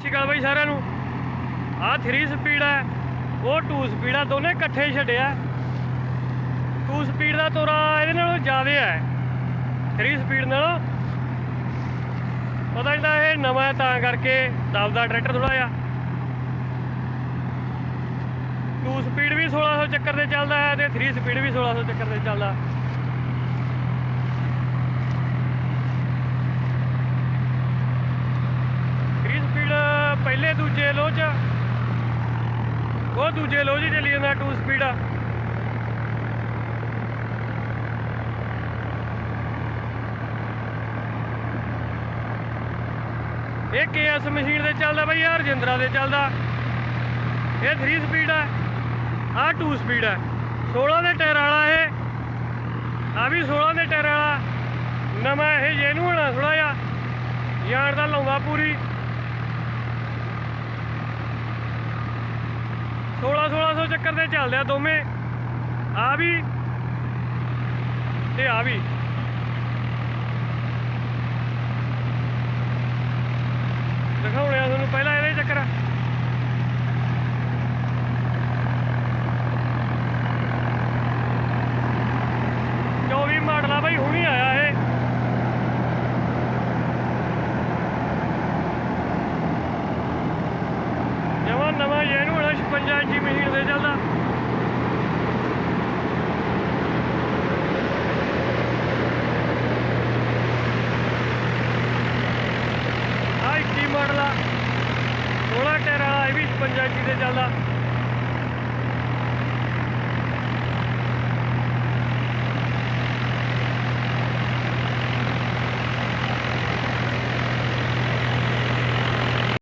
ਸ਼੍ਰੀ ਅਕਾਲ ਬਾਈ ਸਾਰਿਆਂ ਨੂੰ। ਆਹ 3 ਸਪੀਡ ਹੈ। ਉਹ 2 ਸਪੀਡ ਆ, ਦੋਨੇ ਇਕੱਠੇ ਹੀ ਛੱਡਿਆ 2 ਸਪੀਡ ਦਾ ਤੋਰਾ ਇਹਦੇ ਨਾਲੋਂ ਜ਼ਿਆਦਾ ਹੈ। 3 ਸਪੀਡ ਨਾਲੋਂ। ਪਤਾ ਨਹੀਂ ਇਹ ਨਵਾਂ ਹੈ, ਤਾਂ ਕਰਕੇ ਦਬਦਾ ਟਰੈਕਟਰ ਥੋੜਾ ਜਿਹਾ। 2 ਸਪੀਡ ਵੀ 1600 ਚੱਕਰ ਤੇ ਚੱਲਦਾ ਹੈ ਤੇ 3 ਸਪੀਡ ਵੀ 1600 ਚੱਕਰ ਤੇ ਚੱਲਦਾ ਥ੍ਰੀ ਸਪੀਡ ਪਹਿਲੇ ਦੂਜੇ ਲੋ ਚ ਉਹ ਦੂਜੇ ਲੋ 'ਚ ਚੱਲੀ ਜਾਂਦਾ 2 ਸਪੀਡ ਆ। ਇਹ ਕੇਐਸ ਮਸ਼ੀਨ ਤੇ ਚੱਲਦਾ ਬਈ ਆ ਰਜਿੰਦਰਾ ਦੇ ਚੱਲਦਾ। ਇਹ 3 ਸਪੀਡ ਆ ਆ 2 ਸਪੀਡ ਆ। 16 ਦੇ ਟਾਇਰ ਵਾਲਾ ਇਹ ਆ ਵੀ 16 ਦੇ ਟਾਇਰ ਵਾਲਾ। ਨਵਾਂ ਇਹ ਜੇਨੂੰ ਹੋਣਾ ਥੋੜਾ ਜਿਹਾ। ਯਾਰ ਦਾ ਲਾਉਂਦਾ ਪੂਰੀ 16 1600 ਚੱਕਰ ਤੇ ਚੱਲਦੇ ਆ ਦੋਵੇਂ। ਆ ਵੀ ਤੇ ਆ ਵੀ। ਦਿਖਾਉਣੇ ਆ ਤੁਹਾਨੂੰ ਪਹਿਲਾਂ ਇਹਦੇ ਚੱਕਰ। ਚੌਵੀ ਮਾਡਲ ਆ ਬਾਈ, ਹੁਣੀ ਆਇਆ ਇਹ। ਜਮਾ ਨਵਾਂ ਇਹਨੂੰ ਹੋਣਾ 56 ਇੰਚੀ ਮਸ਼ੀਨ ਤੇ ਚੱਲਦਾ ਆ 21 ਮਾਡਲ ਆ 16 ਟਾਇਰ ਵਾਲਾ ਇਹ ਵੀ 56 ਇੰਚੀ ਤੇ ਚੱਲਦਾ।